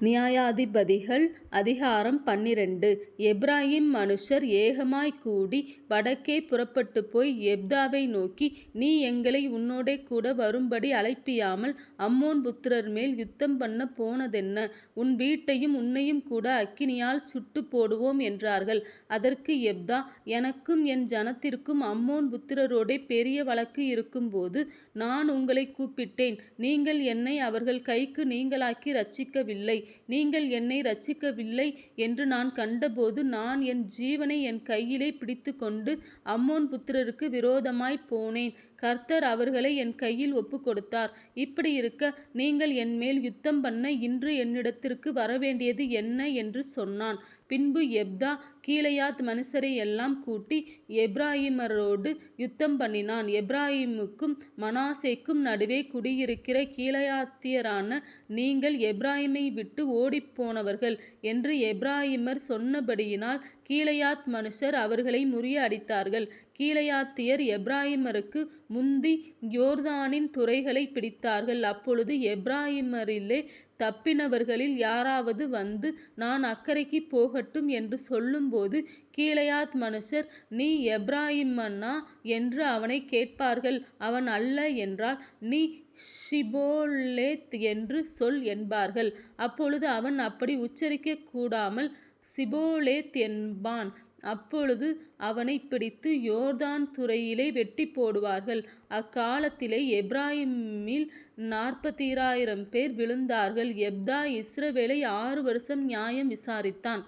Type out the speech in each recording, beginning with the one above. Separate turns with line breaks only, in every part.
நியாயாதிபதிகள் அதிகாரம் பன்னிரண்டு எப்பிராயீம் மனுஷர் ஏகமாய்க் கூடி வடக்கே புறப்பட்டுப்போய் யெப்தாவை நோக்கி நீ எங்களை உன்னோடே கூட வரும்படி அழைப்பியாமல் அம்மோன் புத்திரர்மேல் யுத்தம்பண்ணப் போனதென்ன? உன் வீட்டையும் உன்னையும் கூட அக்கினியால் சுட்டுப் போடுவோம் என்றார்கள். அதற்கு எப்தா எனக்கும் என் ஜனத்திற்கும் அம்மோன் புத்திரரோடே பெரிய வழக்கு இருக்கும்போது நான் உங்களை கூப்பிட்டேன் நீங்கள் என்னை அவர்கள் கைக்கு நீங்களாக்கி ரட்சிக்கவில்லை நீங்கள் என்னை ரட்சிக்கவில்லை என்று நான் கண்டபோது நான் என் ஜீவனை என் கையிலே பிடித்துக்கொண்டு அம்மோன் புத்திரருக்கு விரோதமாய்ப் போனேன். கர்த்தர் அவர்களை என் கையில் ஒப்பு கொடுத்தார் இப்படி இருக்க நீங்கள் என்மேல் யுத்தம்பண்ண இன்று என்னிடத்திற்கு வரவேண்டியது என்ன? என்று சொன்னான். பின்பு எப்தா கீழையாத் மனுஷரை எல்லாம் கூட்டி எப்ராஹிமரோடு யுத்தம் பண்ணினான் எப்ராஹிமுக்கும் மனாசேக்கும் நடுவே குடியிருக்கிற கீழையாத்தியரான நீங்கள் எப்ராஹிமை விட்டு ஓடிப்போனவர்கள் என்று எப்ராஹிமர் சொன்னபடியினால் கீழையாத் மனுஷர் அவர்களை முறியடித்தார்கள். கீழையாத்தியர் எப்ராஹிமருக்கு முந்தி யோர்தானின் துறைகளைப் பிடித்தார்கள். அப்பொழுது எப்ராஹிமரிலே தப்பினவர்களில் யாராவது வந்து நான் அக்கறைக்கு போகட்டும் என்று சொல்லும்போது கீழையாத் மனுஷர் நீ எப்ராஹிமன்னா என்று அவனைக் கேட்பார்கள். அவன் அல்ல என்றால் நீ ஷிபோலேத் என்று சொல் என்பார்கள். அப்பொழுது அவன் அப்படி உச்சரிக்க கூடாமல் சிபோலேத் என்பான். அப்பொழுது அவனைப் பிடித்து யோர்தான் துறையிலே வெட்டிப்போடுவார்கள். அக்காலத்திலே எப்பிராயீமில் நாற்பத்திராயிரம் பேர் விழுந்தார்கள். எப்தா இஸ்ரவேலை ஆறு வருஷம் நியாயம் விசாரித்தான்.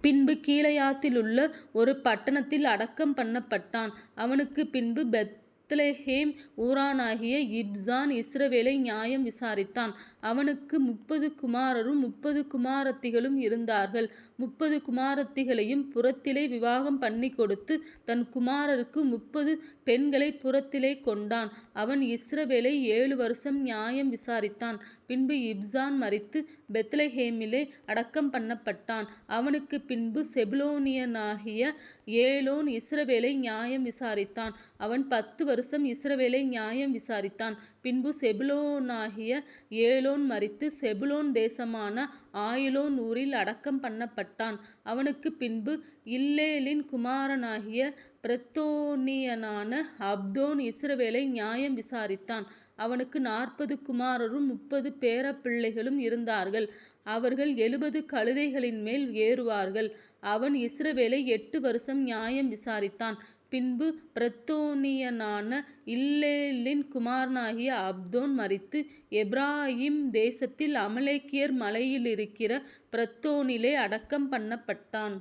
பின்பு கீழையாத்திலுள்ள ஒரு பட்டணத்தில் அடக்கம் பண்ணப்பட்டான். அவனுக்குப் பின்பு பெத் பெத்லெகேம் ஊரானாகிய இப்சான் இஸ்ரவேலை நியாயம் விசாரித்தான். அவனுக்கு முப்பது குமாரரும் முப்பது குமாரத்திகளும் இருந்தார்கள். முப்பது குமாரத்திகளையும் புறத்திலே விவாகம் பண்ணிக்கொடுத்து தன் குமாரருக்கு முப்பது பெண்களை புறத்திலே கொண்டான். அவன் இஸ்ரவேலை ஏழு வருஷம் நியாயம் விசாரித்தான். பின்பு இப்சான் மறித்து பெத்லஹேமிலே அடக்கம் பண்ணப்பட்டான். அவனுக்குப் பின்பு செபுலோனியனாகிய ஏலோன் இஸ்ரவேலை நியாயம் விசாரித்தான். அவன் பத்து வருஷம் வருஷம் இஸ்ரவேலை நியாயம் விசாரித்தான். பின்பு செபுலோனாகிய ஏலோன் மரித்து செபுலோன் தேசமான ஆயிலோன் ஊரில் அடக்கம் பண்ணப்பட்டான். அவனுக்குப் பின்பு இல்லேலின் குமாரனாகிய பிரத்தோனியனான அப்தோன் இஸ்ரவேலை நியாயம் விசாரித்தான். அவனுக்கு நாற்பது குமாரரும் முப்பது பேரப்பிள்ளைகளும் இருந்தார்கள். அவர்கள் எழுபது கழுதைகளின் மேல் ஏறுவார்கள். அவன் இஸ்ரவேலை எட்டு வருஷம் நியாயம் விசாரித்தான். பின்பு பிரத்தோனியனான இல்லேலின் குமாரனாகிய அப்தோன் மரித்து எப்ராஹிம் தேசத்தில் அமலேக்கியர் மலையிலிருக்கிற பிரத்தோனிலே அடக்கம் பண்ணப்பட்டான்.